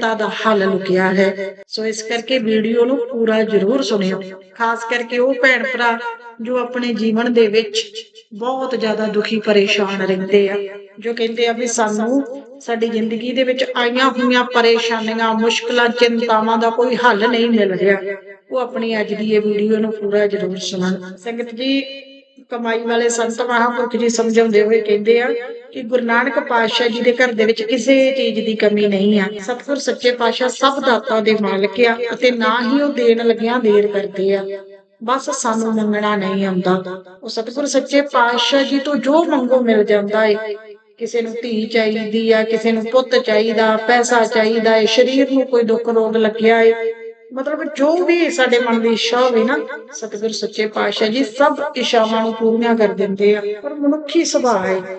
ਤਾਂ ਦਾ ਹੱਲ ਲੁਕਿਆ ਹੈ। ਸੋ ਇਸ ਕਰਕੇ ਵੀਡੀਓ ਨੂੰ ਪੂਰਾ ਜ਼ਰੂਰ ਸੁਣਿਓ। ਖਾਸ ਕਰਕੇ ਉਹ ਭੈਣ ਭਰਾ ਜੋ ਆਪਣੇ ਜੀਵਨ ਦੇ ਵਿੱਚ ਬਹੁਤ ਜ਼ਿਆਦਾ ਦੁਖੀ ਪਰੇਸ਼ਾਨ ਰਹਿੰਦੇ ਆ, ਜੋ ਕਹਿੰਦੇ ਆ ਵੀ ਸਾਨੂੰ ਸਾਡੀ ਜ਼ਿੰਦਗੀ ਦੇ ਵਿੱਚ ਆਈਆਂ ਹੋਈਆਂ ਪਰੇਸ਼ਾਨੀਆਂ, ਮੁਸ਼ਕਲਾਂ, ਚਿੰਤਾਵਾਂ ਦਾ ਕੋਈ ਹੱਲ ਨਹੀਂ ਮਿਲ ਰਿਹਾ। ਉਹ ਆਪਣੀ ਅੱਜ ਦੀ ਇਹ ਵੀਡੀਓ ਨੂੰ ਪੂਰਾ ਜ਼ਰੂਰ ਸੁਣਨ। ਸੰਗਤ ਜੀ ਕਮਾਈ ਵਾਲੇ ਸੰਤ ਮਹਾਂਪੁਰਖ ਜੀ ਸਮਝਾਉਂਦੇ ਹੋਏ ਕਹਿੰਦੇ ਆ ਕਿ ਗੁਰੂ ਨਾਨਕ ਪਾਤਸ਼ਾਹ ਜੀ ਦੇ ਘਰ ਦੇ ਵਿੱਚ ਕਿਸੇ ਚੀਜ਼ ਦੀ ਕਮੀ ਨਹੀਂ ਆ। ਸਤਿਗੁਰ ਸੱਚੇ ਪਾਤਸ਼ਾਹ ਸਭ ਦਾਤਾਂ ਦੇ ਮਾਲਕ ਆ ਅਤੇ ਨਾ ਹੀ ਉਹ ਦੇਣ ਲੱਗਿਆਂ ਦੇਰ ਕਰਦੇ ਆ। ਬਸ ਸਾਨੂੰ ਮੰਗਣਾ ਨਹੀਂ ਆਉਂਦਾ। ਉਹ ਸਤਿਗੁਰ ਸੱਚੇ ਪਾਤਸ਼ਾਹ ਜੀ ਤੋਂ ਜੋ ਮੰਗੋ ਮਿਲ ਜਾਂਦਾ ਏ। ਕਿਸੇ ਨੂੰ ਧੀ ਚਾਹੀਦੀ ਆ, ਕਿਸੇ ਨੂੰ ਪੁੱਤ ਚਾਹੀਦਾ, ਪੈਸਾ ਚਾਹੀਦਾ ਏ, ਸਰੀਰ ਨੂੰ ਕੋਈ ਦੁੱਖ ਰੋਗ ਲੱਗਿਆ ਏ ਮਤਲਬ ਜੋ ਵੀ ਸਾਡੇ ਮਨ ਦੀ ਇੱਛਾ ਹੋਵੇ ਨਾ, ਸਤਿਗੁਰ, ਸੱਚੇ ਪਾਤਸ਼ਾਹ ਜੀ, ਸਭ ਇੱਛਾਵਾਂ ਨੂੰ ਪੂਰੀਆਂ ਕਰ ਦਿੰਦੇ ਆ। ਪਰ ਮਨੁੱਖੀ ਸੁਭਾਅ ਹੈ।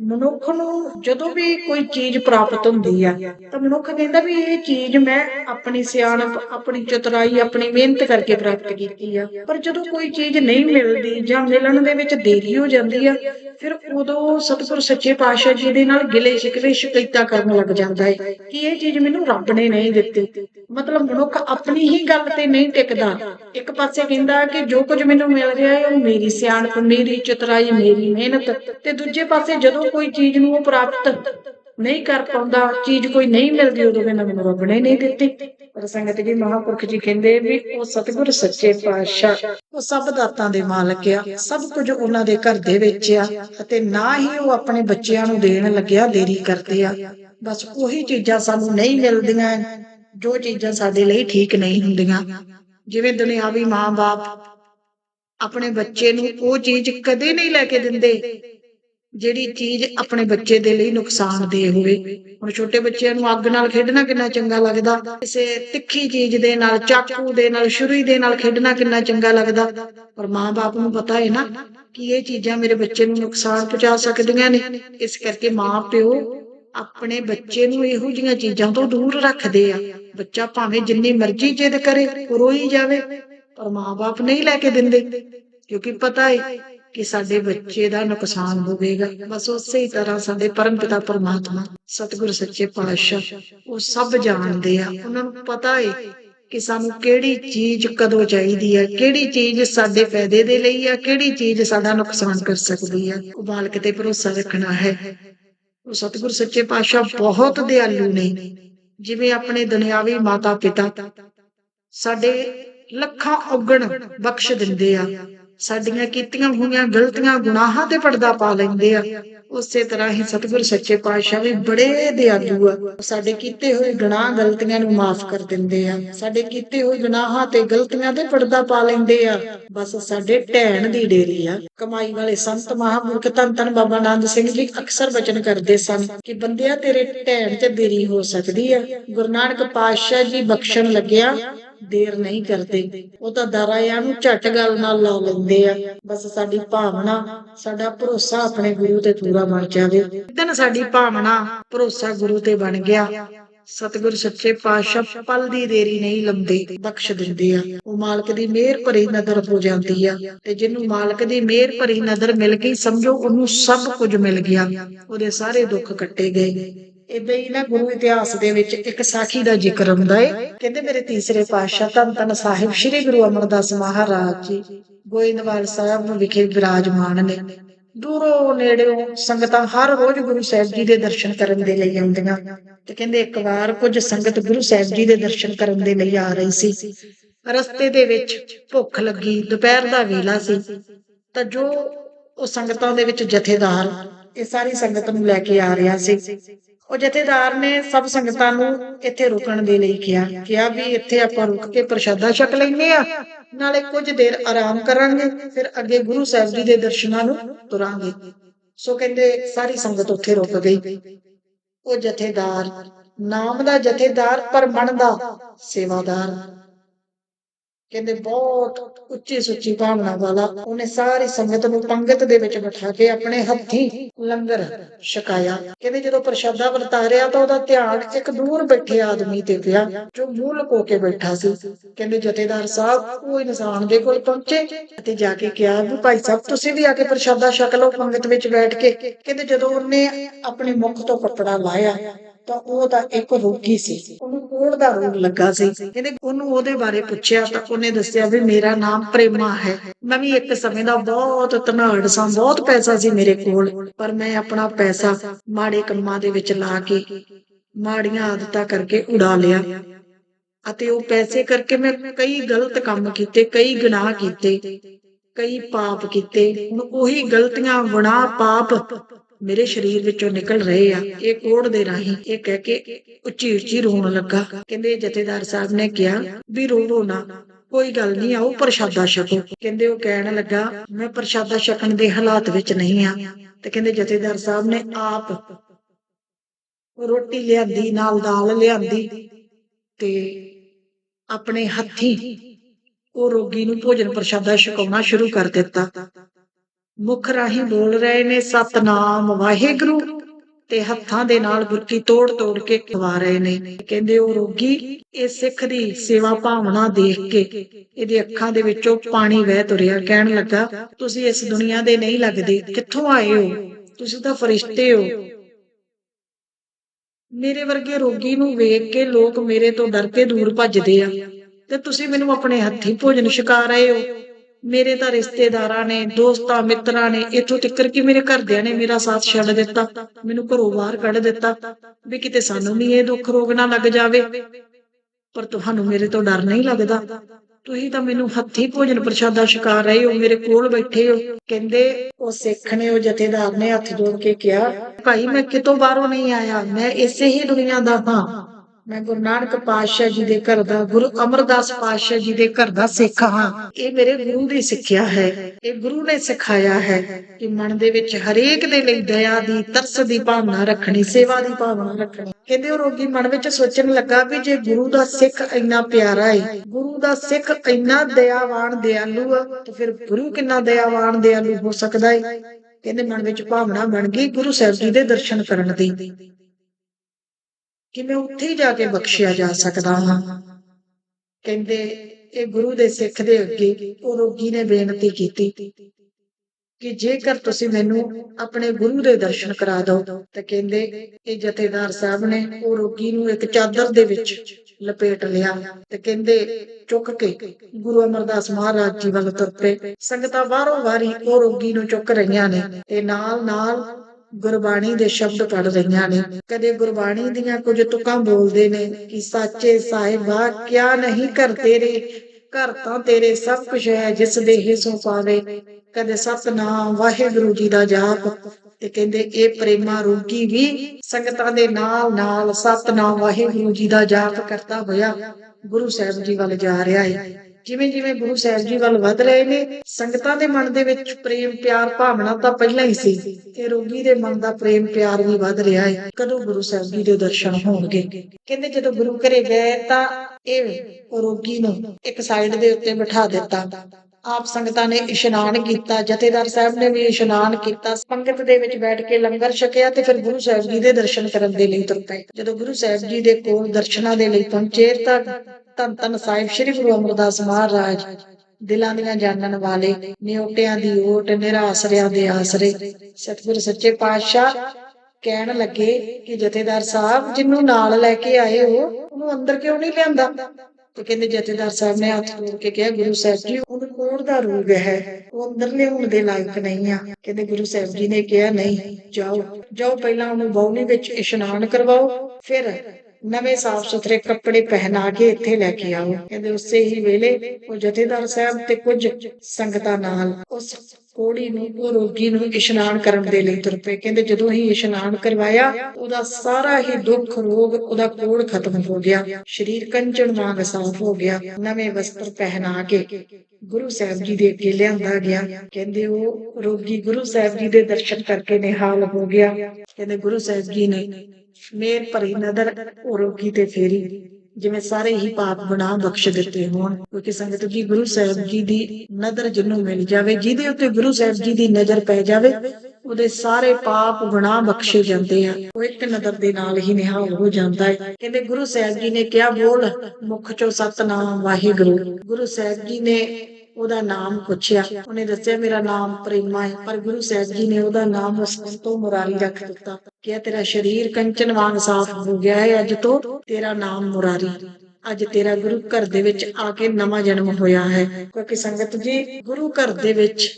ਮਨੁੱਖ ਨੂੰ ਜਦੋਂ ਵੀ ਕੋਈ ਚੀਜ਼ ਪ੍ਰਾਪਤ ਹੁੰਦੀ ਆ, ਤਾਂ ਮਨੁੱਖ ਕਹਿੰਦਾ ਵੀ ਇਹ ਚੀਜ਼ ਮੈਂ ਆਪਣੀ ਸਿਆਣਪ, ਆਪਣੀ ਚਤੁਰਾਈ, ਆਪਣੀ ਮਿਹਨਤ ਕਰਕੇ ਪ੍ਰਾਪਤ ਕੀਤੀ ਆ। ਪਰ ਜਦੋਂ ਕੋਈ ਚੀਜ਼ ਨਹੀਂ ਮਿਲਦੀ ਜਾਂ ਮਿਲਣ ਦੇ ਵਿੱਚ ਦੇਰੀ ਹੋ ਜਾਂਦੀ ਆ ਫਿਰ ਉਦੋਂ ਸਤਿਗੁਰ ਸੱਚੇ ਪਾਤਸ਼ਾਹ ਜੀ ਦੇ ਨਾਲ ਗਿਲੇ ਸ਼ਿਕਵੇ ਸ਼ਿਕਾਇਤਾਂ ਕਰਨ ਲੱਗ ਜਾਂਦਾ ਹੈ ਕਿ ਇਹ ਚੀਜ਼ ਮੈਨੂੰ ਰੱਬ ਨੇ ਨਹੀਂ ਦਿੱਤੀ। ਮਤਲਬ ਮਨੁੱਖ ਆਪਣੀ ਹੀ ਗੱਲ ਤੇ ਨਹੀਂ ਟਿਕਦਾ। ਇੱਕ ਪਾਸੇ ਕਹਿੰਦਾ ਕਿ ਜੋ ਕੁਝ ਮੈਨੂੰ ਮਿਲ ਰਿਹਾ ਹੈ ਉਹ ਮੇਰੀ ਸਿਆਣਪ, ਮੇਰੀ ਚਤਰਾਈ, ਮੇਰੀ ਮਿਹਨਤ ਤੇ ਦੂਜੇ ਪਾਸੇ ਜਦੋਂ ਕੋਈ ਚੀਜ਼ ਨੂੰ ਉਹ ਪ੍ਰਾਪਤ ਨਹੀਂ ਕਰ ਪਾਉਂਦਾ, ਚੀਜ਼ ਕੋਈ ਨਹੀਂ ਮਿਲਦੀ ਉਦੋਂ ਕਹਿੰਦਾ ਮੈਨੂੰ ਰੱਬ ਨੇ ਨਹੀਂ ਦਿੱਤੀ। ਪਰ ਸੰਗਤ ਜੀ ਮਹਾਂਪੁਰਖ ਜੀ ਕਹਿੰਦੇ ਵੀ ਉਹ ਸਤਿਗੁਰ ਸੱਚੇ ਪਾਤਸ਼ਾਹ, ਉਹ ਸਭ ਦਾਤਾਂ ਦੇ ਮਾਲਕ ਆ, ਸਭ ਕੁਝ ਉਹਨਾਂ ਦੇ ਘਰ ਦੇ ਵਿੱਚ ਆ, ਅਤੇ ਨਾ ਹੀ ਉਹ ਆਪਣੇ ਬੱਚਿਆਂ ਨੂੰ ਦੇਣ ਲੱਗਿਆ, ਦੇਰੀ ਕਰਦੇ ਆ। ਬਸ ਉਹੀ ਚੀਜ਼ਾਂ ਸਾਨੂੰ ਨਹੀਂ ਮਿਲਦੀਆਂ, ਜੋ ਚੀਜ਼ਾਂ ਸਾਡੇ ਲਈ ਠੀਕ ਨਹੀਂ ਹੁੰਦੀਆਂ। ਜਿਵੇਂ ਦੁਨਿਆਵੀ ਮਾਂ-ਬਾਪ ਆਪਣੇ ਬੱਚੇ ਨੂੰ ਉਹ ਚੀਜ਼ ਕਦੇ ਨਹੀਂ ਲੈ ਕੇ ਦਿੰਦੇ ਜਿਹੜੀ ਚੀਜ਼ ਆਪਣੇ ਬੱਚੇ ਦੇ ਲਈ ਨੁਕਸਾਨਦੇਹ ਹੋਵੇ। ਹੁਣ ਛੋਟੇ ਬੱਚਿਆਂ ਨੂੰ ਅੱਗ ਨਾਲ ਖੇਡਣਾ ਕਿੰਨਾ ਚੰਗਾ ਲੱਗਦਾ। ਕਿਸੇ ਤਿੱਖੀ ਚੀਜ਼ ਦੇ ਨਾਲ, ਚਾਕੂ ਦੇ ਨਾਲ, ਛੁਰੀ ਦੇ ਨਾਲ ਖੇਡਣਾ ਕਿੰਨਾ ਚੰਗਾ ਲੱਗਦਾ। ਪਰ ਮਾਂ-ਬਾਪ ਨੂੰ ਪਤਾ ਹੈ ਨਾ ਕਿ ਇਹ ਚੀਜ਼ਾਂ ਮੇਰੇ ਬੱਚੇ ਨੂੰ ਨੁਕਸਾਨ ਪਹੁੰਚਾ ਸਕਦੀਆਂ ਨੇ। ਇਸ ਕਰਕੇ ਮਾਂ-ਪਿਓ ਆਪਣੇ ਬੱਚੇ ਨੂੰ ਇਹੋ ਜਿਹੀਆਂ ਚੀਜ਼ਾਂ ਤੋਂ ਦੂਰ ਰੱਖਦੇ ਆ। ਬੱਚਾ ਭਾਵੇਂ ਜਿੰਨੀ ਮਰਜ਼ੀ ਜਿੱਦ ਕਰੇ, ਰੋਈ ਜਾਵੇ, ਪਰ ਮਾਂ-ਬਾਪ ਨਹੀਂ ਲੈ ਕੇ ਦਿੰਦੇ। ਕਿਉਂਕਿ ਪਤਾ ਹੈ ਕਿ ਸਾਡੇ ਬੱਚੇ ਦਾ ਨੁਕਸਾਨ ਹੋਵੇਗਾ। ਬਸ ਉਸੇ ਹੀ ਤਰ੍ਹਾਂ ਸਾਡੇ ਪਰਮ ਪਿਤਾ ਪਰਮਾਤਮਾ, ਸਤਿਗੁਰ ਸੱਚੇ ਪਾਤਸ਼ਾਹ, ਉਹ ਸਭ ਜਾਣਦੇ ਆ। ਉਹਨਾਂ ਨੂੰ ਪਤਾ ਹੈ ਕਿ ਸਾਨੂੰ ਕਿਹੜੀ ਚੀਜ਼ ਕਦੋਂ ਚਾਹੀਦੀ ਹੈ ਕਿਹੜੀ ਚੀਜ਼ ਸਾਡੇ ਫਾਇਦੇ ਦੇ ਲਈ ਆ, ਕਿਹੜੀ ਚੀਜ਼ ਸਾਡਾ ਨੁਕਸਾਨ ਕਰ ਸਕਦੀ ਹੈ ਉਹ ਮਾਲਕ ਤੇ ਭਰੋਸਾ ਰੱਖਣਾ ਹੈ। ਉਹ ਸਤਿਗੁਰ ਸੱਚੇ ਪਾਤਸ਼ਾਹ ਬਹੁਤ ਦਿਆਲੂ ਨੇ। ਜਿਵੇਂ ਆਪਣੇ ਦੁਨਿਆਵੀ ਮਾਤਾ ਪਿਤਾ ਸਾਡੇ ਲੱਖਾਂ ਔਗਣ ਬਖਸ਼ ਦਿੰਦੇ ਆ। ਸਾਡੀਆਂ ਕੀਤੀਆਂ ਹੋਈਆਂ ਗਲਤੀਆਂ, ਗੁਨਾਹਾਂ ਤੇ ਪਰਦਾ ਪਾ ਲੈਂਦੇ ਆ। ਉਸੇ ਤਰ੍ਹਾਂ ਹੀ ਸਤਿਗੁਰ ਸੱਚੇ ਪਾਤਸ਼ਾਹ ਵੀ ਬੜੇ ਦਿਆਲੂ ਆ। ਸਾਡੇ ਕੀਤੇ ਹੋਏ ਗੁਨਾਹ ਗਲਤੀਆਂ ਨੂੰ ਮਾਫ ਕਰ ਦਿੰਦੇ ਆ। ਸਾਡੇ ਕੀਤੇ ਹੋਏ ਗੁਨਾਹਾਂ ਤੇ ਗਲਤੀਆਂ ਤੇ ਪਰਦਾ ਪਾ ਲੈਂਦੇ ਆ। ਬਸ ਸਾਡੇ ਢਹਿਣ ਦੀ ਡੇਰੀ ਆ। ਕਮਾਈ ਵਾਲੇ ਸੰਤ ਮਹਾਂਪੁਰਖ ਧੰਨ ਧੰਨ ਬਾਬਾ ਆਨੰਦ ਸਿੰਘ ਜੀ ਅਕਸਰ ਬਚਨ ਕਰਦੇ ਸਨ ਕਿ ਬੰਦਿਆ ਤੇਰੇ ਢਹਿਣ ਤੇ ਦੇਰੀ ਹੋ ਸਕਦੀ ਆ। ਗੁਰੂ ਨਾਨਕ ਪਾਤਸ਼ਾਹ ਜੀ ਬਖਸ਼ਣ ਲੱਗਿਆ। ਦੇਰ ਨਹੀਂ ਕਰਦੇ। ਉਹ ਤਾਂ ਦਰਾਇਆ ਨੂੰ ਝਟ ਗੱਲ ਨਾਲ ਲਾ ਲੈਂਦੇ ਆ। ਬਸ ਸਾਡੀ ਭਾਵਨਾ, ਸਾਡਾ ਭਰੋਸਾ ਆਪਣੇ ਗੁਰੂ ਤੇ ਪੂਰਾ ਬਣ ਜਾਵੇ। ਦਿਨ ਸਾਡੀ ਭਾਵਨਾ, ਭਰੋਸਾ ਗੁਰੂ ਤੇ ਬਣ ਗਿਆ। ਸਤਿਗੁਰ ਸੱਚੇ ਪਾਤਸ਼ਾਹ ਪਲ ਦੀ ਦੇਰੀ ਨਹੀਂ ਲੰਦੇ ਬਖਸ਼ ਦਿੰਦੇ ਆ। ਉਹ ਮਾਲਕ ਦੀ ਮਿਹਰ ਭਰੀ ਨਜ਼ਰ ਹੋ ਜਾਂਦੀ ਆ। ਤੇ ਜਿਹਨੂੰ ਮਾਲਕ ਦੀ ਮਿਹਰ ਭਰੀ ਨਜ਼ਰ ਮਿਲ ਗਈ, ਸਮਝੋ ਉਹਨੂੰ ਸਭ ਕੁਝ ਮਿਲ ਗਿਆ। ਉਹਦੇ ਸਾਰੇ ਦੁੱਖ ਕੱਟੇ ਗਏ। ਇਦਾਂ ਹੀ ਨਾ ਗੁਰੂ ਇਤਿਹਾਸ ਦੇ ਵਿੱਚ ਇੱਕ ਸਾਖੀ ਦਾ ਜ਼ਿਕਰ ਹੁੰਦਾ ਏ। ਕਹਿੰਦੇ ਮੇਰੇ ਤੀਸਰੇ ਪਾਤਸ਼ਾਹ ਧੰਨ ਧੰਨ ਸਾਹਿਬ ਸ੍ਰੀ ਗੁਰੂ ਅਮਰਦਾਸ ਮਹਾਰਾਜ ਜੀ, ਗੋਇੰਦਵਾਲ ਸਾਹਿਬ ਵਿਖੇ ਵਿਰਾਜਮਾਨ ਨੇ। ਦੂਰੋਂ ਨੇੜਿਓਂ ਸੰਗਤਾਂ ਹਰ ਰੋਜ਼ ਗੁਰੂ ਸਾਹਿਬ ਜੀ ਦੇ ਦਰਸ਼ਨ ਕਰਨ ਦੇ ਲਈ ਆਉਂਦੀਆਂ। ਤੇ ਕਹਿੰਦੇ ਇੱਕ ਵਾਰ ਕੁਝ ਸੰਗਤ ਗੁਰੂ ਸਾਹਿਬ ਜੀ ਦੇ ਦਰਸ਼ਨ ਕਰਨ ਦੇ ਲਈ ਆ ਰਹੀ ਸੀ। ਰਸਤੇ ਦੇ ਵਿੱਚ ਭੁੱਖ ਲੱਗੀ, ਦੁਪਹਿਰ ਦਾ ਵੇਲਾ ਸੀ। ਤਾਂ ਜੋ ਉਹ ਸੰਗਤਾਂ ਦੇ ਵਿੱਚ ਜਥੇਦਾਰ ਇਹ ਸਾਰੀ ਸੰਗਤ ਨੂੰ ਲੈ ਕੇ ਆ ਰਿਹਾ ਸੀ। ਉਹ ਜਥੇਦਾਰ ਨੇ ਸਭ ਸੰਗਤਾਂ ਨੂੰ ਇੱਥੇ ਰੁਕਣ ਦੇ ਲਈ ਕਿਹਾ ਕਿਹਾ ਵੀ ਇੱਥੇ ਆਪਾਂ ਰੁਕ ਕੇ ਪ੍ਰਸ਼ਾਦਾ ਛਕ ਲੈਨੇ ਆ ਨਾਲੇ ਕੁਝ ਦੇਰ ਆਰਾਮ ਕਰਾਂਗੇ, ਫਿਰ ਅੱਗੇ ਗੁਰੂ ਸਾਹਿਬ ਜੀ ਦੇ ਦਰਸ਼ਨਾਂ ਨੂੰ ਤੁਰਾਂਗੇ। ਸੋ ਕਹਿੰਦੇ ਸਾਰੀ ਸੰਗਤ ਉੱਥੇ ਰੁਕ ਗਈ। ਉਹ ਜਥੇਦਾਰ, ਨਾਮ ਦਾ ਜਥੇਦਾਰ ਪਰ ਮਨ ਦਾ ਸੇਵਾਦਾਰ। ਕਹਿੰਦੇ ਬਹੁਤ ਉੱਚੀ ਸੁੱਚੀ ਭਾਵਨਾ ਵਾਲਾ ਉਹਨੇ ਸਾਰੀ ਸੰਗਤ ਨੂੰ ਪੰਗਤ ਦੇ ਵਿੱਚ ਬਿਠਾ ਕੇ ਆਪਣੇ ਹੱਥੀਂ ਲੰਗਰ ਛਕਾਇਆ। ਕਹਿੰਦੇ ਜਦੋਂ ਪ੍ਰਸ਼ਾਦਾ ਵਰਤਾਰਿਆ ਤਾਂ ਉਹਦਾ ਧਿਆਨ ਇੱਕ ਦੂਰ ਬੈਠੇ ਆਦਮੀ ਤੇ ਪਿਆ ਜੋ ਮੂੰਹ ਲਕੋ ਕੇ ਬੈਠਾ ਸੀ। ਕਹਿੰਦੇ ਜਥੇਦਾਰ ਸਾਹਿਬ, ਉਹ ਇਨਸਾਨ ਦੇ ਕੋਲ ਪਹੁੰਚੇ ਅਤੇ ਜਾ ਕੇ ਕਿਹਾ ਵੀ ਭਾਈ ਸਾਹਿਬ, ਤੁਸੀਂ ਵੀ ਆ ਕੇ ਪ੍ਰਸ਼ਾਦਾ ਛਕ ਲਓ, ਪੰਗਤ ਵਿੱਚ ਬੈਠ ਕੇ। ਕਹਿੰਦੇ ਜਦੋਂ ਉਹਨੇ ਆਪਣੇ ਮੁਖ ਤੋਂ ਕੱਪੜਾ ਲਾਇਆ ਤਾਂ ਉਹਦਾ ਇੱਕ ਰੋਗੀ ਸੀ। ਉਹਨੂੰ ਕੋੜ ਦਾ ਰੋਗ ਲੱਗਾ ਸੀ। ਕਹਿੰਦੇ ਉਹਨੂੰ ਉਹਦੇ ਬਾਰੇ ਪੁੱਛਿਆ ਤਾਂ ਉਹਨੇ ਦੱਸਿਆ ਵੀ ਮੇਰਾ ਨਾਮ ਪ੍ਰੇਮਾ ਹੈ। ਮੈਂ ਵੀ ਇੱਕ ਸਮੇਂ ਦਾ ਬਹੁਤ ਧਨਾੜ ਸਾਂ, ਬਹੁਤ ਪੈਸਾ ਸੀ ਮੇਰੇ ਕੋਲ। ਪਰ ਮੈਂ ਆਪਣਾ ਪੈਸਾ ਮਾੜੇ ਕੰਮਾਂ ਦੇ ਵਿੱਚ ਲਾ ਕੇ ਮਾੜੀਆਂ ਆਦਤਾਂ ਕਰਕੇ ਉਡਾ ਲਿਆ। ਅਤੇ ਉਹ ਪੈਸੇ ਕਰਕੇ ਮੈਂ ਕਈ ਗਲਤ ਕੰਮ ਕੀਤੇ, ਕਈ ਗੁਨਾਹ ਕੀਤੇ, ਕਈ ਪਾਪ ਕੀਤੇ। ਹੁਣ ਉਹੀ ਗਲਤੀਆਂ, ਗੁਨਾਹ, ਪਾਪ ਮੇਰੇ ਸਰੀਰ ਵਿੱਚੋਂ ਨਿਕਲ ਰਹੇ ਆ। ਇਹ ਕੋੜ ਦੇ ਰਾਹੀਂ ਇਹ ਕਹਿ ਕੇ ਉੱਚੀ ਉੱਚੀ ਰੋਣ ਲੱਗਾ। ਕਹਿੰਦੇ ਜਥੇਦਾਰ ਸਾਹਿਬ ਨੇ ਕਿਹਾ ਵੀ ਰੋਵੋ ਨਾ। ਕੋਈ ਗੱਲ ਨਹੀਂ, ਆਓ ਪ੍ਰਸ਼ਾਦਾ ਛਕੋ। ਕਹਿੰਦੇ ਉਹ ਕਹਿਣ ਲੱਗਾ, ਮੈਂ ਪ੍ਰਸ਼ਾਦਾ ਛਕਣ ਦੇ ਹਾਲਾਤ ਵਿੱਚ ਨਹੀਂ ਆ। ਤੇ ਕਹਿੰਦੇ ਜਥੇਦਾਰ ਸਾਹਿਬ ਨੇ ਆਪ ਰੋਟੀ ਲਿਆਂਦੀ, ਨਾਲ ਦਾਲ ਲਿਆਂਦੀ ਤੇ ਆਪਣੇ ਹੱਥੀ ਉਹ ਰੋਗੀ ਨੂੰ ਭੋਜਨ ਪ੍ਰਸ਼ਾਦਾ ਛਕਾਉਣਾ ਸ਼ੁਰੂ ਕਰ ਦਿੱਤਾ। ਮੁਖ ਰਾਹੀਂ ਬੋਲ ਰਹੇ ਨੇ, ਸਤਨਾਮ ਵਾਹਿਗੁਰੂ। ਤੇ ਹੱਥਾਂ ਦੇ ਨਾਲ ਬੁਰਕੀ ਤੋੜ ਤੋੜ ਕੇ ਖਵਾ ਰਹੇ ਨੇ। ਕਹਿੰਦੇ ਉਹ ਰੋਗੀ, ਇਹ ਸਿੱਖ ਦੀ ਸੇਵਾ ਭਾਵਨਾ ਦੇਖ ਕੇ ਇਹਦੇ ਅੱਖਾਂ ਦੇ ਵਿੱਚੋਂ ਪਾਣੀ ਵਹਿ ਤੁਰਿਆ। ਕਹਿਣ ਲੱਗਾ, ਤੁਸੀਂ ਇਸ ਦੁਨੀਆ ਦੇ ਨਹੀਂ ਲੱਗਦੇ। ਕਿੱਥੋਂ ਆਏ ਹੋ? ਤੁਸੀਂ ਤਾਂ ਫਰਿਸ਼ਤੇ ਹੋ। ਮੇਰੇ ਵਰਗੇ ਰੋਗੀ ਨੂੰ ਵੇਖ ਕੇ ਲੋਕ ਮੇਰੇ ਤੋਂ ਡਰ ਕੇ ਦੂਰ ਭੱਜਦੇ ਆ। ਤੇ ਤੁਸੀਂ ਮੈਨੂੰ ਆਪਣੇ ਹੱਥੀਂ ਭੋਜਨ ਛਕਾ ਰਹੇ ਹੋ। ਮੇਰੇ ਤਾਂ ਰਿਸ਼ਤੇਦਾਰਾਂ ਨੇ, ਦੋਸਤਾਂ, ਮਿੱਤਰਾਂ ਨੇ ਇੱਥੋਂ ਤੱਕਰ ਕਿ ਮੇਰੇ ਘਰਦਿਆਂ ਨੇ ਮੇਰਾ ਸਾਥ ਛੱਡ ਦਿੱਤਾ, ਮੈਨੂੰ ਘਰੋਂ ਬਾਹਰ ਕੱਢ ਦਿੱਤਾ, ਵੀ ਕਿਤੇ ਸਾਨੂੰ ਵੀ ਇਹ ਦੁੱਖ ਰੋਗ ਨਾ ਲੱਗ ਜਾਵੇ। ਪਰ ਤੁਹਾਨੂੰ ਮੇਰੇ ਤੋਂ ਡਰ ਨਹੀਂ ਲੱਗਦਾ? ਤੁਸੀਂ ਤਾਂ ਮੈਨੂੰ ਹੱਥੀ ਭੋਜਨ ਪ੍ਰਸ਼ਾਦਾ ਛਕਾ ਰਹੇ ਹੋ, ਮੇਰੇ ਕੋਲ ਬੈਠੇ ਹੋ। ਕਹਿੰਦੇ, ਉਹ ਸਿੱਖ ਨੇ, ਉਹ ਜਥੇਦਾਰ ਨੇ ਹੱਥ ਜੋੜ ਕੇ ਕਿਹਾ, ਭਾਈ, ਮੈਂ ਕਿਤੋਂ ਬਾਹਰੋਂ ਨਹੀਂ ਆਇਆ? ਮੈਂ ਇਸੇ ਹੀ ਦੁਨੀਆ ਦਾ ਹਾਂ। ਮੈਂ ਗੁਰੂ ਨਾਨਕ ਪਾਤਸ਼ਾਹ ਜੀ ਦੇ ਘਰ ਦਾ, ਗੁਰੂ ਅਮਰਦਾਸ ਪਾਤਸ਼ਾਹ ਜੀ ਦੇ ਘਰ ਦਾ ਸਿੱਖ ਹਾਂ। ਇਹ ਮੇਰੇ ਗੁਰੂ ਦੀ ਸਿੱਖਿਆ ਹੈ। ਇਹ ਗੁਰੂ ਨੇ ਸਿਖਾਇਆ ਹੈ ਕਿ ਮਨ ਦੇ ਵਿੱਚ ਹਰੇਕ ਦੇ ਲਈ ਦਇਆ ਦੀ, ਤਰਸ ਦੀ ਭਾਵਨਾ ਰੱਖਣੀ, ਸੇਵਾ ਦੀ ਭਾਵਨਾ ਰੱਖਣੀ। ਕਹਿੰਦੇ ਉਹ ਰੋਗੀ ਮਨ ਵਿੱਚ ਸੋਚਣ ਲੱਗਾ ਵੀ ਜੇ ਗੁਰੂ ਦਾ ਸਿੱਖ ਇੰਨਾ ਪਿਆਰਾ ਹੈ ਗੁਰੂ ਦਾ ਸਿੱਖ ਇੰਨਾ ਦਇਆਵਾਨ ਦਿਆਲੂ ਆ, ਤਾਂ ਫਿਰ ਗੁਰੂ ਕਿੰਨਾ ਦਇਆਵਾਨ ਦਿਆਲੂ ਹੋ ਸਕਦਾ ਹੈ ਕਹਿੰਦੇ ਮਨ ਵਿੱਚ ਭਾਵਨਾ ਬਣ ਗਈ ਗੁਰੂ ਸਾਹਿਬ ਜੀ ਦੇ ਦਰਸ਼ਨ ਕਰਨ ਦੀ। ਕਿ ਮੈਂ ਉੱਥੇ ਜਾ ਕੇ ਬਖਸ਼ਿਆ ਜਾ ਸਕਦਾ ਹਾਂ। ਕਹਿੰਦੇ, ਇਹ ਗੁਰੂ ਦੇ ਸਿੱਖ ਦੇ ਅੱਗੇ ਉਹ ਰੋਗੀ ਨੇ ਬੇਨਤੀ ਕੀਤੀ ਕਿ ਜੇਕਰ ਤੁਸੀਂ ਮੈਨੂੰ ਆਪਣੇ ਗੁਰੂ ਦੇ ਦਰਸ਼ਨ ਕਰਾ ਦਿਓ, ਤਾਂ ਕਹਿੰਦੇ, ਇਹ ਜਥੇਦਾਰ ਸਾਹਿਬ ਨੇ ਉਹ ਰੋਗੀ ਨੂੰ ਇੱਕ ਚਾਦਰ ਦੇ ਵਿੱਚ ਲਪੇਟ ਲਿਆ ਤੇ ਕਹਿੰਦੇ, ਚੁੱਕ ਕੇ ਗੁਰੂ ਅਮਰਦਾਸ ਮਹਾਰਾਜ ਜੀ ਵੱਲ ਤੁਰ ਪਏ। ਸੰਗਤਾਂ ਬਾਹਰੋਂ ਵਾਰੀ ਉਹ ਰੋਗੀ ਨੂੰ ਚੁੱਕ ਰਹੀਆਂ ਨੇ ਤੇ ਨਾਲ ਨਾਲ ਗੁਰਬਾਣੀ ਦੇ ਸ਼ਬਦ ਪੜ ਰਹੀਆਂ ਨੇ। ਕਦੇ ਗੁਰਬਾਣੀ ਦੀਆਂ ਕੁਝ ਤੁਕਾਂ ਬੋਲਦੇ ਨੇ ਕਿ ਸਾਚੇ ਸਾਹਿਬਾ ਕਿਆ ਨਹੀਂ ਕਰ ਤੇਰੇ? ਘਰ ਤਾਂ ਤੇਰੇ ਸਭ ਕੁਝ ਹੈ ਜਿਸ ਦੇ ਹਿੱਸੋਂ ਪਾਵੇ ਕਦੇ ਸਤਨਾਮ ਵਾਹਿਗੁਰੂ ਜੀ ਦਾ ਜਾਪ ਤੇ ਕਹਿੰਦੇ ਇਹ ਪ੍ਰੇਮਾ ਰੋਗੀ ਵੀ ਸੰਗਤਾਂ ਦੇ ਨਾਲ ਨਾਲ ਸਤਨਾਮ ਵਾਹਿਗੁਰੂ ਜੀ ਦਾ ਜਾਪ ਕਰਦਾ ਹੋਇਆ ਗੁਰੂ ਸਾਹਿਬ ਜੀ ਵੱਲ ਜਾ ਰਿਹਾ ਹੈ ਜਿਵੇਂ ਜਿਵੇਂ ਗੁਰੂ ਸਾਹਿਬ ਜੀ ਵੱਲ ਵਧ ਰਹੇ ਨੇ, ਸੰਗਤਾਂ ਦੇ ਮਨ ਦੇ ਵਿੱਚ ਪ੍ਰੇਮ ਪਿਆਰ ਭਾਵਨਾ ਤਾਂ ਪਹਿਲਾਂ ਹੀ ਸੀ, ਤੇ ਰੋਗੀ ਦੇ ਮਨ ਦਾ ਪ੍ਰੇਮ ਪਿਆਰ ਵੀ ਵਧ ਰਿਹਾ ਹੈ, ਕਦੋਂ ਗੁਰੂ ਸਾਹਿਬ ਜੀ ਦੇ ਦਰਸ਼ਨ ਹੋਣਗੇ? ਕਹਿੰਦੇ ਜਦੋਂ ਗੁਰੂ ਘਰੇ ਗਏ ਤਾਂ ਇਹ ਰੋਗੀ ਨੂੰ ਇੱਕ ਸਾਈਡ ਦੇ ਉੱਤੇ ਬਿਠਾ ਦਿੱਤਾ। ਆਪ ਸੰਗਤਾਂ ਨੇ ਇਸ਼ਨਾਨ ਕੀਤਾ, ਜਥੇਦਾਰ ਸਾਹਿਬ ਨੇ ਵੀ ਇਸ਼ਨਾਨ ਕੀਤਾ ਸੰਗਤ ਦੇ ਵਿੱਚ ਬੈਠ ਕੇ ਲੰਗਰ ਛਕਿਆ ਤੇ ਫਿਰ ਗੁਰੂ ਸਾਹਿਬ ਜੀ ਦੇ ਦਰਸ਼ਨ ਕਰਨ ਦੇ ਲਈ ਤੁਰ ਪਏ। ਜਦੋਂ ਗੁਰੂ ਸਾਹਿਬ ਜੀ ਦੇ ਕੋਲ ਦਰਸ਼ਨਾਂ ਦੇ ਲਈ ਪਹੁੰਚੇ ਤਾਂ ਧੰਨ ਧੰਨ ਸਾਹਿਬ ਸ੍ਰੀ ਗੁਰੂ ਅਮਰਦਾਸ ਮਹਾਰਾਜ। ਦਿਲਾਂ ਦੀਆਂ ਜਾਣਨ ਵਾਲੇ, ਨਿਉਟਿਆਂ ਦੀ ਓਟ, ਨਿਰਾਸਰਿਆਂ ਦੇ ਆਸਰੇ। ਸਤਿਗੁਰ ਸੱਚੇ ਪਾਤਸ਼ਾਹ ਕਹਿਣ ਲੱਗੇ ਕਿ ਜਥੇਦਾਰ ਸਾਹਿਬ ਜਿਹਨੂੰ ਨਾਲ ਲੈ ਕੇ ਆਏ ਹੋ, ਉਹਨੂੰ ਅੰਦਰ ਕਿਉਂ ਨਹੀਂ ਲਿਆਂਦਾ? ਤੇ ਕਹਿੰਦੇ ਜਥੇਦਾਰ ਸਾਹਿਬ ਨੇ ਹੱਥ ਜੋੜ ਕੇ ਕਿਹਾ, ਗੁਰੂ ਸਾਹਿਬ ਜੀ, ਉਹਨੂੰ ਕੋੜ ਦਾ ਰੋਗ ਹੈ? ਉਹ ਅੰਦਰ ਲਿਆਉਣ ਦੇ ਲਾਇਕ ਨਹੀਂ ਆ। ਕਹਿੰਦੇ ਗੁਰੂ ਸਾਹਿਬ ਜੀ ਨੇ ਕਿਹਾ, ਨਹੀਂ, ਜਾਓ। ਜਾਓ, ਪਹਿਲਾਂ ਉਹਨੂੰ ਬੌਲੀ ਵਿੱਚ ਇਸ਼ਨਾਨ ਕਰਵਾਓ, ਫਿਰ ਨਵੇਂ ਸਾਫ਼ ਸੁਥਰੇ ਕੱਪੜੇ ਪਹਿਨਾ ਕੇ ਇੱਥੇ ਲੈ ਕੇ ਆਓ। ਕਹਿੰਦੇ ਉਸੇ ਹੀ ਵੇਲੇ ਉਹ ਜਥੇਦਾਰ ਸਾਹਿਬ ਤੇ ਕੁਝ ਸੰਗਤਾਂ ਨਾਲ ਉਸ ਕੋੜੀ ਨੂੰ, ਉਹ ਰੋਗੀ ਨੂੰ ਇਸ਼ਨਾਨ ਕਰਨ ਦੇ ਲਈ ਤੁਰ ਪਏ। ਕਹਿੰਦੇ ਜਦੋਂ ਹੀ ਇਸ਼ਨਾਨ ਕਰਵਾਇਆ, ਉਹਦਾ ਸਾਰਾ ਹੀ ਦੁੱਖ ਰੋਗ ਉਹਦਾ ਕੋੜ ਖਤਮ ਹੋ ਗਿਆ। ਸਰੀਰ ਕੰਚਨ ਵਾਂਗ ਸਾਫ਼ ਹੋ ਗਿਆ। ਨਵੇਂ ਵਸਤਰ ਪਹਿਨਾ ਕੇ ਗੁਰੂ ਸਾਹਿਬ ਜੀ ਦੇ ਅੱਗੇ ਲਿਆਂਦਾ ਗਿਆ। ਕਹਿੰਦੇ ਉਹ ਰੋਗੀ ਗੁਰੂ ਸਾਹਿਬ ਜੀ ਦੇ ਦਰਸ਼ਨ ਕਰਕੇ ਨਿਹਾਲ ਹੋ ਗਿਆ। ਕਹਿੰਦੇ ਗੁਰੂ ਸਾਹਿਬ ਜੀ ਨੇ ਮੇਰ ਭਰੀ ਨਦਰ ਉਹ ਤੇ ਫੇਰੀ, ਜਿਵੇਂ ਸਾਰੇ ਹੀ ਪਾਪ ਗੁਨਾਹ ਬਖਸ਼ ਦਿੱਤੇ ਹੋਣ। ਕਿਉਂਕਿ ਸੰਗਤ ਜੀ ਗੁਰੂ ਸਾਹਿਬ ਜੀ ਦੀ ਨਜ਼ਰ ਜਿਹਨੂੰ ਮਿਲ ਜਾਵੇ, ਜਿਹਦੇ ਉੱਤੇ ਗੁਰੂ ਸਾਹਿਬ ਜੀ ਦੀ ਨਜ਼ਰ ਪੈ ਜਾਵੇ, ਉਹਦੇ ਸਾਰੇ ਪਾਪ ਗੁਨਾਹ ਬਖਸ਼ੇ ਜਾਂਦੇ ਆ। ਉਹ ਇੱਕ ਨਜ਼ਰ ਦੇ ਨਾਲ ਹੀ ਨਿਹਾਲ ਹੋ ਜਾਂਦਾ ਹੈ। ਕਹਿੰਦੇ ਗੁਰੂ ਸਾਹਿਬ ਜੀ ਨੇ ਕਿਹਾ, ਬੋਲ, ਮੁਖ ਚੋਂ ਸਤਨਾਮ ਵਾਹਿਗੁਰੂ। ਗੁਰੂ ਸਾਹਿਬ ਜੀ ਨੇ ਉਹਦਾ ਨਾਮ ਪੁੱਛਿਆ। ਉਹਨੇ ਦੱਸਿਆ, ਮੇਰਾ ਨਾਮ ਪ੍ਰੇਮਾ ਹੈ। ਪਰ ਗੁਰੂ ਸਾਹਿਬ ਜੀ ਨੇ ਉਹਦਾ ਨਾਮ ਤੋਂ ਮੁਰਾਰੀ ਰੱਖ ਦਿੱਤਾ। ਕਿ ਤੇਰਾ ਸਰੀਰ ਕੰਚਨ ਵਾਂਗ ਸਾਫ਼ ਹੋ ਗਿਆ ਹੈ, ਅੱਜ ਤੋਂ ਤੇਰਾ ਨਾਮ ਮੁਰਾਰੀ। ਅੱਜ ਤੇਰਾ ਗੁਰੂ ਘਰ ਦੇ ਵਿੱਚ ਆ ਕੇ ਨਵਾਂ ਜਨਮ ਹੋਇਆ ਹੈ। ਕਿਉਂਕਿ ਸੰਗਤ ਜੀ, ਗੁਰੂ ਘਰ ਦੇ ਵਿੱਚ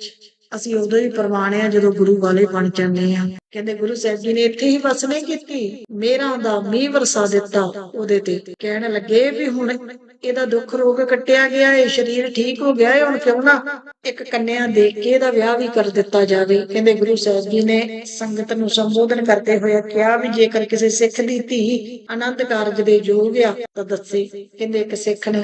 ਅਸੀਂ ਉਦੋਂ ਹੀ ਪ੍ਰਵਾਨ ਆ ਜਦੋਂ ਗੁਰੂ ਵਾਲੇ ਬਣ ਜਾਂਦੇ ਆ ਕਹਿੰਦੇ, ਗੁਰੂ ਸਾਹਿਬ ਜੀ ਨੇ ਇੱਥੇ ਹੀ ਬਸ ਨਹੀਂ ਕੀਤੀ, ਮੇਰਾ ਦਾ ਮੀਂਹ ਵਰਸਾ ਦਿੱਤਾ, ਉਹਦੇ ਤੇ ਕਹਿਣ ਲੱਗੇ ਵੀ ਹੁਣ ਇਹਦਾ ਦੁੱਖ ਰੋਗ ਕੱਟਿਆ ਗਿਆ, ਇਹ ਸਰੀਰ ਠੀਕ ਹੋ ਗਿਆ ਹੈ ਹੁਣ ਕਿਉਂ ਨਾ ਇੱਕ ਕੰਨਿਆ ਦੇ ਕੇ ਇਹਦਾ ਵਿਆਹ ਵੀ ਕਰ ਦਿੱਤਾ ਜਾਵੇ। ਕਹਿੰਦੇ ਗੁਰੂ ਸਾਹਿਬ ਜੀ ਨੇ ਸੰਗਤ ਨੂੰ ਸੰਬੋਧਨ ਕਰਦੇ ਹੋਏ ਕਿਹਾ ਵੀ ਜੇਕਰ ਕਿਸੇ ਸਿੱਖ ਦੀ ਧੀ ਆਨੰਦ ਕਾਰਜ ਦੇ ਯੋਗ ਆ, ਤਾਂ ਦੱਸੇ। ਕਹਿੰਦੇ ਇੱਕ ਸਿੱਖ ਨੇ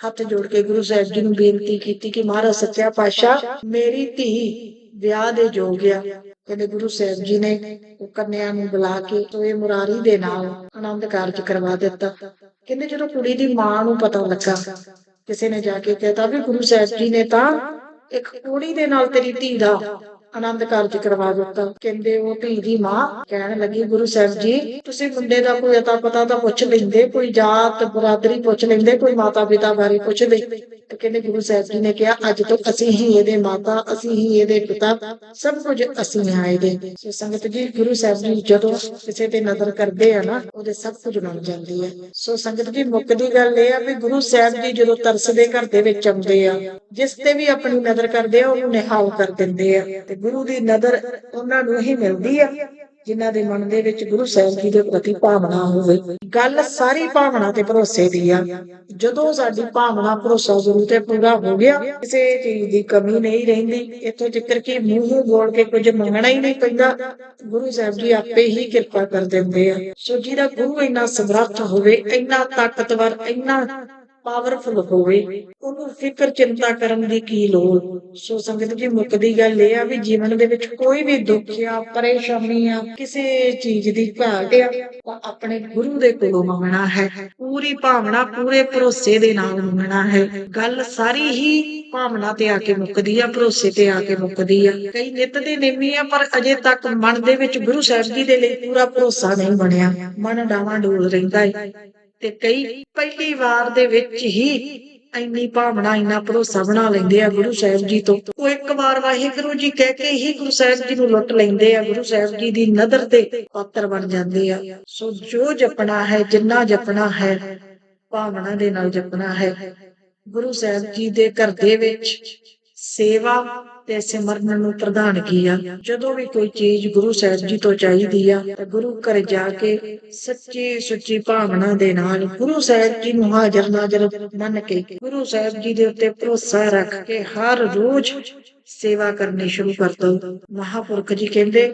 ਹੱਥ ਜੋੜ ਕੇ ਗੁਰੂ ਸਾਹਿਬ ਜੀ ਨੂੰ ਬੇਨਤੀ ਕੀਤੀ ਕਿ ਮਹਾਰਾਜ ਸੱਚਾ ਪਾਤਸ਼ਾਹ, ਮੇਰੀ ਧੀ ਵਿਆਹ ਦੇ ਯੋਗ ਆ। ਕਹਿੰਦੇ ਗੁਰੂ ਸਾਹਿਬ ਜੀ ਨੇ ਉਹ ਕੰਨਿਆ ਨੂੰ ਬੁਲਾ ਕੇ ਤੋਏ ਮੁਰਾਰੀ ਦੇ ਨਾਲ ਆਨੰਦ ਕਾਰਜ ਕਰਵਾ ਦਿੱਤਾ। ਕਹਿੰਦੇ ਜਦੋਂ ਕੁੜੀ ਦੀ ਮਾਂ ਨੂੰ ਪਤਾ ਲੱਗਾ, ਕਿਸੇ ਨੇ ਜਾ ਕੇ ਕਹਿਤਾ ਵੀ ਗੁਰੂ ਸਾਹਿਬ ਜੀ ਨੇ ਤਾਂ ਇੱਕ ਕੁੜੀ ਦੇ ਨਾਲ ਤੇਰੀ ਧੀ ਦਾ ਆਨੰਦ ਕਾਰਜ ਕਰਵਾ ਦਿੱਤਾ। ਕਹਿੰਦੇ ਉਹ ਧੀ ਦੀ ਮਾਂ ਕਹਿਣ ਲੱਗੀ, ਗੁਰੂ ਸਾਹਿਬ ਜੀ, ਤੁਸੀਂ ਮੁੰਡੇ ਦਾ ਕੋਈ ਅਤਾ ਪਤਾ ਤਾਂ ਪੁੱਛ ਲੈਂਦੇ, ਕੋਈ ਜਾਤ ਬਰਾਦਰੀ ਪੁੱਛ ਲੈਂਦੇ, ਕੋਈ ਮਾਤਾ ਪਿਤਾ ਬਾਰੇ ਪੁੱਛਦੇ ਤੇ ਕਹਿੰਦੇ ਗੁਰੂ ਸਾਹਿਬ ਜੀ ਨੇ ਕਿਹਾ, ਅੱਜ ਤੋਂ ਅਸੀਂ ਹੀ ਇਹਦੇ ਮਾਤਾ, ਅਸੀਂ ਹੀ ਇਹਦੇ ਪਿਤਾ, ਸਭ ਕੁਝ ਅਸੀਂ ਹਾਂ ਇਹਦੇ। ਸੋ ਸੰਗਤ ਜੀ, ਗੁਰੂ ਸਾਹਿਬ ਜੀ ਜਦੋਂ ਕਿਸੇ ਤੇ ਨਜ਼ਰ ਕਰਦੇ ਆ ਨਾ, ਉਹਦੇ ਸਭ ਕੁਝ ਬਣ ਜਾਂਦੀ ਹੈ ਸੋ ਸੰਗਤ ਜੀ ਮੁੱਕਦੀ ਗੱਲ ਇਹ ਆ ਵੀ ਗੁਰੂ ਸਾਹਿਬ ਜੀ ਜਦੋਂ ਤਰਸਦੇ ਘਰ ਦੇ ਵਿੱਚ ਆਉਂਦੇ ਆ, ਜਿਸ ਤੇ ਵੀ ਆਪਣੀ ਨਜ਼ਰ ਕਰਦੇ ਆ, ਉਹਨੂੰ ਨਿਹਾਲ ਕਰ ਦਿੰਦੇ ਆ। ਤੇ ਗੁਰੂ ਦੀ ਨਜ਼ਰ ਉਹਨਾਂ ਨੂੰ ਹੀ ਮਿਲਦੀ ਆ, ਜਿਨ੍ਹਾਂ ਦੇ ਮਨ ਦੇ ਵਿੱਚ ਗੁਰੂ ਸਾਹਿਬ ਜੀ ਦੇ ਪ੍ਰਤੀ ਭਾਵਨਾ ਹੋਵੇ। ਗੱਲ ਸਾਰੀ ਭਾਵਨਾ ਤੇ ਭਰੋਸੇ ਦੀ ਆ। ਜਦੋਂ ਸਾਡੀ ਭਾਵਨਾ ਭਰੋਸਾ ਗੁਰੂ ਤੇ ਪੂਰਾ ਹੋ ਗਿਆ, ਕਿਸੇ ਚੀਜ਼ ਦੀ ਕਮੀ ਨਹੀਂ ਰਹਿੰਦੀ। ਇੱਥੋਂ ਜ਼ਿਕਰ ਕਿ ਮੂੰਹ ਬੋਲ ਕੇ ਕੁਝ ਮੰਗਣਾ ਹੀ ਨਹੀਂ ਪੈਂਦਾ। ਗੁਰੂ ਸਾਹਿਬ ਜੀ ਆਪੇ ਹੀ ਕਿਰਪਾ ਕਰ ਦਿੰਦੇ ਆ। ਸੋ ਜਿਹਦਾ ਗੁਰੂ ਇੰਨਾ ਸਮਰੱਥ ਹੋਵੇ, ਇੰਨਾ ਤਾਕਤਵਰ, ਇੰਨਾ ਪਾਵਰਫੁਲ ਹੋਵੇ, ਉਹਨੂੰ ਫਿਕਰ ਚਿੰਤਾ ਕਰਨ ਦੀ ਕੀ ਲੋੜ? ਸੋ ਸੰਗਤ ਜੀ ਮੁੱਕਦੀ ਗੱਲ ਇਹ ਆ ਵੀ ਜੀਵਨ ਦੇ ਵਿੱਚ ਕੋਈ ਵੀ ਦੁੱਖ ਆ ਪਰੇਸ਼ਾਨੀ ਆ, ਕਿਸੇ ਚੀਜ਼ ਦੀ ਘਾਟ ਆ ਤਾਂ ਆਪਣੇ ਗੁਰੂ ਦੇ ਕੋਲੋਂ ਮੰਗਣਾ ਹੈ। ਪੂਰੀ ਭਾਵਨਾ, ਪੂਰੇ ਭਰੋਸੇ ਦੇ ਨਾਲ ਮੰਗਣਾ ਹੈ। ਗੱਲ ਸਾਰੀ ਹੀ ਭਾਵਨਾ ਤੇ ਆ ਕੇ ਮੁੱਕਦੀ ਆ, ਭਰੋਸੇ ਤੇ ਆ ਕੇ ਮੁੱਕਦੀ ਆ। ਕਈ ਨਿਤ ਦੇ ਨੇਮੀ ਆ, ਪਰ ਅਜੇ ਤੱਕ ਮਨ ਦੇ ਵਿੱਚ ਗੁਰੂ ਸਾਹਿਬ ਜੀ ਦੇ ਲਈ ਪੂਰਾ ਭਰੋਸਾ ਨਹੀਂ ਬਣਿਆ। ਮਨ ਡਾਵਾਂ ਡੋਲ ਰਹਿੰਦਾ ਹੈ ਤੇ ਕਈ ਪਹਿਲੀ ਵਾਰ ਦੇ ਵਿੱਚ ਹੀ ਇੰਨੀ ਭਾਵਨਾ, ਇੰਨਾ ਭਰੋਸਾ ਬਣਾ ਲੈਂਦੇ ਆ ਗੁਰੂ ਸਾਹਿਬ ਜੀ ਤੋਂ। ਉਹ ਇੱਕ ਵਾਰ ਵਾਹਿਗੁਰੂ ਜੀ ਕਹਿ ਕੇ ਹੀ ਗੁਰੂ ਸਾਹਿਬ ਜੀ ਨੂੰ ਲੁੱਟ ਲੈਂਦੇ ਆ, ਗੁਰੂ ਸਾਹਿਬ ਜੀ ਦੀ ਨਦਰ ਦੇ ਪਾਤਰ ਬਣ ਜਾਂਦੇ ਆ। ਸੋ ਜੋ ਜਪਣਾ ਹੈ, ਜਿੰਨਾ ਜਪਣਾ ਹੈ, ਭਾਵਨਾ ਦੇ ਨਾਲ ਜਪਣਾ ਹੈ। ਗੁਰੂ ਸਾਹਿਬ ਜੀ ਦੇ ਘਰ ਦੇ ਵਿੱਚ ਸੇਵਾ ਤੇ ਸਿਮਰਨ ਨੂੰ ਪ੍ਰਧਾਨਗੀ ਆ ਜਦੋਂ ਵੀ ਕੋਈ ਚੀਜ਼ ਗੁਰੂ ਸਾਹਿਬ ਜੀ ਤੋਂ ਚਾਹੀਦੀ ਆ, ਤਾਂ ਗੁਰੂ ਘਰ ਜਾ ਕੇ ਸੱਚੀ ਸੁੱਚੀ ਭਾਵਨਾ ਦੇ ਨਾਲ ਗੁਰੂ ਸਾਹਿਬ ਜੀ ਨੂੰ ਹਾਜ਼ਰ ਨਾਜ਼ਰ ਮੰਨ ਕੇ ਗੁਰੂ ਸਾਹਿਬ ਜੀ ਦੇ ਉੱਤੇ ਭਰੋਸਾ ਰੱਖ ਕੇ ਹਰ ਰੋਜ਼ ਸੇਵਾ ਕਰਨੀ ਸ਼ੁਰੂ ਕਰ ਦੋ। ਮਹਾਪੁਰਖ ਜੀ ਕਹਿੰਦੇ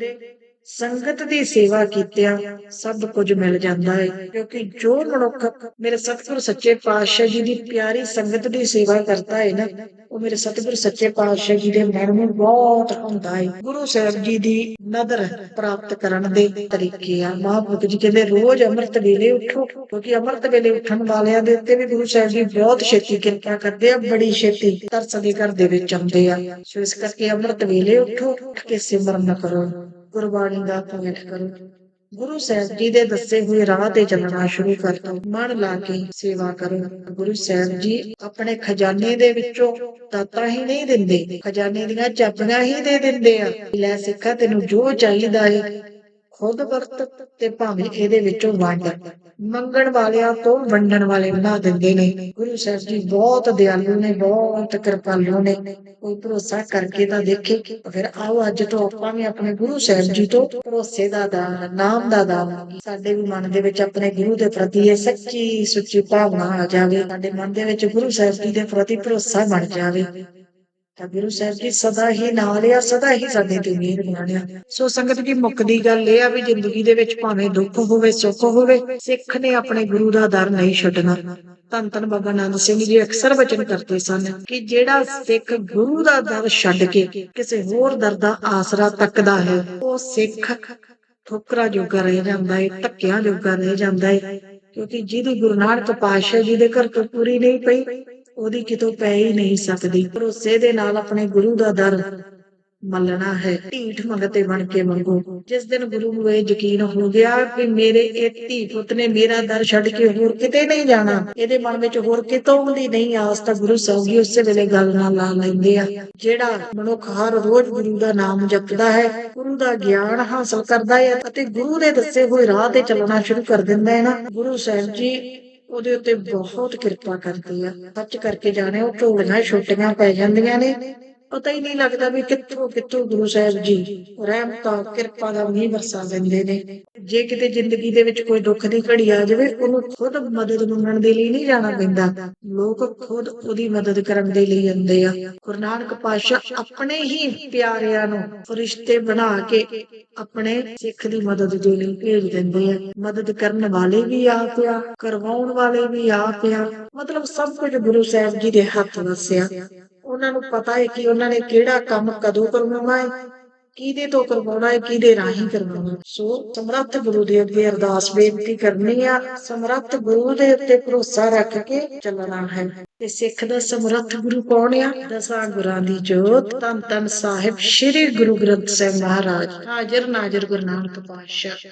ਸੰਗਤ ਦੀ ਸੇਵਾ ਕੀਤਿਆਂ ਸਭ ਕੁਝ ਮਿਲ ਜਾਂਦਾ ਹੈ ਕਿਉਂਕਿ ਜੋ ਮਨੁੱਖ ਮੇਰੇ ਸਤਿਗੁਰ ਸੱਚੇ ਪਾਤਸ਼ਾਹ ਜੀ ਦੀ ਪਿਆਰੀ ਸੰਗਤ ਦੀ ਸੇਵਾ ਕਰਦਾ ਹੈ ਨਾ, ਉਹ ਮੇਰੇ ਸਤਿਗੁਰ ਸੱਚੇ ਪਾਤਸ਼ਾਹ ਜੀ ਦੇ ਮਨ ਨੂੰ ਬਹੁਤ ਹੁੰਦਾ ਹੈ ਗੁਰੂ ਸਾਹਿਬ ਜੀ ਦੀ ਨਦਰ ਪ੍ਰਾਪਤ ਕਰਨ ਦੇ ਤਰੀਕੇ ਆ। ਮਹਾਂਪੁਰਖ ਜੀ ਕਹਿੰਦੇ, ਰੋਜ਼ ਅੰਮ੍ਰਿਤ ਵੇਲੇ ਉੱਠੋ, ਕਿਉਂਕਿ ਅੰਮ੍ਰਿਤ ਵੇਲੇ ਉੱਠਣ ਵਾਲਿਆਂ ਦੇ ਉੱਤੇ ਵੀ ਗੁਰੂ ਸਾਹਿਬ ਜੀ ਬਹੁਤ ਛੇਤੀ ਕਿਰਪਾ ਕਰਦੇ ਆ, ਬੜੀ ਛੇਤੀ ਤਰਸ ਦੇ ਘਰ ਦੇ ਵਿੱਚ ਆਉਂਦੇ ਆ। ਸੋ ਇਸ ਕਰਕੇ ਅੰਮ੍ਰਿਤ ਵੇਲੇ ਉੱਠੋ, ਉੱਠ ਕੇ ਸਿਮਰਨ ਕਰੋ। ਗੁਰਬਾਣੀ ਦਾ ਪਾਠ ਕਰੋ। ਗੁਰੂ ਸਾਹਿਬ ਜੀ ਦੇ ਦੱਸੇ ਹੋਏ ਰਾਹ ਤੇ ਚੱਲਣਾ ਸ਼ੁਰੂ ਕਰ ਦਿਓ ਮਨ ਲਾ ਕੇ ਸੇਵਾ ਕਰੋ। ਗੁਰੂ ਸਾਹਿਬ ਜੀ ਆਪਣੇ ਖਜ਼ਾਨੇ ਦੇ ਵਿੱਚੋਂ ਦਾਤਾ ਹੀ ਨਹੀਂ ਦਿੰਦੇ। ਖਜ਼ਾਨੇ ਦੀਆਂ ਚਾਬੀਆਂ ਹੀ ਦੇ ਦਿੰਦੇ ਆ। ਲੈ ਸਿੱਖਾ, ਤੈਨੂੰ ਜੋ ਚਾਹੀਦਾ ਹੈ ਖੁਦ ਵਰਤ ਤੇ ਭਾਵੇਂ ਇਹਦੇ ਵਿੱਚੋਂ ਵੰਡ। ਮੰਗਣ ਵਾਲਿਆਂ ਤੋਂ ਵੰਡਣ ਵਾਲੇ ਬਣਾ ਦਿੰਦੇ ਨੇ। ਗੁਰੂ ਸਾਹਿਬ ਜੀ ਬਹੁਤ ਦਿਆਲੂ ਨੇ, ਬਹੁਤ ਕਿਰਪਾਲੂ ਨੇ। ਕੋਈ ਭਰੋਸਾ ਕਰਕੇ ਤਾਂ ਦੇਖੇ, ਫਿਰ ਆਓ ਅੱਜ ਤੋਂ ਆਪਾਂ ਵੀ ਆਪਣੇ ਗੁਰੂ ਸਾਹਿਬ ਜੀ ਤੋਂ ਭਰੋਸੇ ਦਾ ਦਾਨ, ਨਾਮ ਦਾ ਦਾਨ ਸਾਡੇ ਵੀ ਮਨ ਦੇ ਵਿੱਚ ਆਪਣੇ ਗੁਰੂ ਦੇ ਪ੍ਰਤੀ ਇਹ ਸੱਚੀ ਸੁੱਚੀ ਭਾਵਨਾ ਆ ਜਾਵੇ। ਸਾਡੇ ਮਨ ਦੇ ਵਿੱਚ ਗੁਰੂ ਸਾਹਿਬ ਜੀ ਦੇ ਪ੍ਰਤੀ ਭਰੋਸਾ ਬਣ ਜਾਵੇ। ਤਾਂ ਗੁਰੂ ਸਾਹਿਬ ਜੀ ਸਦਾ ਹੀ ਨਾਲ ਆ, ਸਦਾ ਹੀ ਸਾਡੇ ਤੇ ਮਿਹਰ ਬਣਿਆ ਸੋ ਸੰਗਤ ਜੀ ਮੁੱਕਦੀ ਗੱਲ ਇਹ ਆ ਵੀ ਜ਼ਿੰਦਗੀ ਦੇ ਵਿੱਚ ਭਾਵੇਂ ਦੁੱਖ ਹੋਵੇ, ਸੁੱਖ ਹੋਵੇ, ਸਿੱਖ ਨੇ ਆਪਣੇ ਗੁਰੂ ਦਾ ਦਰ ਨਹੀਂ ਛੱਡਣਾ। ਧੰਨ ਧੰਨ ਬਾਬਾ ਨਾਨਕ ਸਿੰਘ ਜੀ ਅਕਸਰ ਬਚਨ ਕਰਦੇ ਸਨ ਕਿ ਜਿਹੜਾ ਸਿੱਖ ਗੁਰੂ ਦਾ ਦਰ ਛੱਡ ਕੇ ਕਿਸੇ ਹੋਰ ਦਰ ਦਾ ਆਸਰਾ ਤੱਕਦਾ ਹੈ, ਉਹ ਸਿੱਖ ਠੋਕਰਾ ਜੋਗਾ ਰਹਿ ਜਾਂਦਾ ਹੈ ਧੱਕਿਆਂ ਜੋਗਾ ਰਹਿ ਜਾਂਦਾ ਹੈ ਕਿਉਂਕਿ ਜਿਹਦੀ ਗੁਰੂ ਨਾਨਕ ਪਾਤਸ਼ਾਹ ਜੀ ਦੇ ਘਰ ਤੋਂ ਪੂਰੀ ਨਹੀਂ ਪਈ ਉਹਦੀ ਕਿਤੋਂ ਪੈ ਹੀ ਨਹੀਂ ਸਕਦੀ। ਭਰੋਸੇ ਦੇ ਨਾਲ ਆਪਣੇ ਗੁਰੂ ਦਾ ਦਰ ਮੱਲਣਾ ਹੈ। ਢੀਠ ਮੰਗਤੇ ਬਣ ਕੇ ਮੰਗੋ। ਜਿਸ ਦਿਨ ਗੁਰੂ ਨੂੰ ਇਹ ਯਕੀਨ ਹੋ ਗਿਆ ਕਿ ਮੇਰੇ ਇਹ ਧੀ ਪੁੱਤ ਨੇ ਮੇਰਾ ਦਰ ਛੱਡ ਕੇ ਹੋਰ ਕਿਤੇ ਨਹੀਂ ਜਾਣਾ, ਇਹਦੇ ਮਨ ਵਿੱਚ ਹੋਰ ਕਿਤੋਂ ਦੀ ਨਹੀਂ ਆਸ ਤਾਂ ਗੁਰੂ ਸਾਹਿਬ ਜੀ ਉਸੇ ਵੇਲੇ ਗੱਲ ਨਾਲ ਲਾ ਲੈਂਦੇ ਆ। ਜਿਹੜਾ ਮਨੁੱਖ ਹਰ ਰੋਜ਼ ਗੁਰੂ ਦਾ ਨਾਮ ਜਪਦਾ ਹੈ, ਗੁਰੂ ਦਾ ਗਿਆਨ ਹਾਸਲ ਕਰਦਾ ਹੈ ਅਤੇ ਗੁਰੂ ਦੇ ਦੱਸੇ ਹੋਏ ਰਾਹ ਤੇ ਚੱਲਣਾ ਸ਼ੁਰੂ ਕਰ ਦਿੰਦਾ ਹੈ ਨਾ। ਗੁਰੂ ਸਾਹਿਬ ਜੀ ਉਹਦੇ ਉੱਤੇ ਬਹੁਤ ਕਿਰਪਾ ਕਰਦੀ ਆ। ਸੱਚ ਕਰਕੇ ਜਾਣੇ ਉਹ ਝੋਲੀਆਂ ਛੋਟੀਆਂ ਪੈ ਜਾਂਦੀਆਂ ਨੇ। ਪਤਾ ਹੀ ਨਹੀਂ ਲੱਗਦਾ ਵੀ ਕਿੱਥੋਂ ਕਿੱਥੋਂ ਗੁਰੂ ਸਾਹਿਬ ਜੀ ਰਹਿਮਤਾਂ, ਕਿਰਪਾ ਦਾ ਮੀਂਹ ਵਰਸਾ ਦਿੰਦੇ ਨੇ। ਜੇ ਕਿਤੇ ਜ਼ਿੰਦਗੀ ਦੇ ਵਿੱਚ ਕੋਈ ਦੁੱਖ ਦੀ ਘੜੀ ਆ ਜਾਵੇ, ਉਹਨੂੰ ਖੁਦ ਮਦਦ ਮੰਗਣ ਦੇ ਲਈ ਨਹੀਂ ਜਾਣਾ ਪੈਂਦਾ। ਲੋਕ ਖੁਦ ਉਹਦੀ ਮਦਦ ਕਰਨ ਦੇ ਲਈ ਆਉਂਦੇ ਆ। ਗੁਰੂ ਨਾਨਕ ਪਾਤਸ਼ਾਹ ਆਪਣੇ ਹੀ ਪਿਆਰਿਆਂ ਨੂੰ ਫਰਿਸ਼ਤੇ ਬਣਾ ਕੇ ਆਪਣੇ ਸਿੱਖ ਦੀ ਮਦਦ ਦੇ ਲਈ ਭੇਜ ਦਿੰਦੇ ਆ। ਮਦਦ ਕਰਨ ਵਾਲੇ ਵੀ ਆਪ ਆ, ਕਰਵਾਉਣ ਵਾਲੇ ਵੀ ਆਪ ਆ। ਮਤਲਬ ਸਭ ਕੁਝ ਗੁਰੂ ਸਾਹਿਬ ਜੀ ਦੇ ਹੱਥ ਵਸਿਆ। ਉਹਨਾਂ ਨੂੰ ਪਤਾ ਹੈ ਕਿ ਉਹਨਾਂ ਨੇ ਕਿਹੜਾ ਕੰਮ ਕਦੋਂ ਕਰਵਾਉਣਾ ਹੈ, ਕਿਹਦੇ ਤੋਂ ਕਰਵਾਉਣਾ ਹੈ, ਕਿਹਦੇ ਰਾਹੀਂ ਕਰਵਾਉਣਾ ਸੋ ਸਮਰੱਥ ਗੁਰੂ ਦੇ ਅੱਗੇ ਅਰਦਾਸ ਬੇਨਤੀ ਕਰਨੀ ਆ, ਸਮਰੱਥ ਗੁਰੂ ਦੇ ਉੱਤੇ ਭਰੋਸਾ ਰੱਖ ਕੇ ਚੱਲਣਾ ਹੈ। ਤੇ ਸਿੱਖ ਦਾ ਸਮਰੱਥ ਗੁਰੂ ਕੌਣ ਆ? ਦਸਾਂ ਗੁਰਾਂ ਦੀ ਜੋਤ ਤਨ ਤਨ ਸਾਹਿਬ ਸ੍ਰੀ ਗੁਰੂ ਗ੍ਰੰਥ ਸਾਹਿਬ ਮਹਾਰਾਜ, ਹਾਜ਼ਰ ਨਾਜ਼ਰ ਗੁਰੂ ਨਾਨਕ ਪਾਤਸ਼ਾਹ।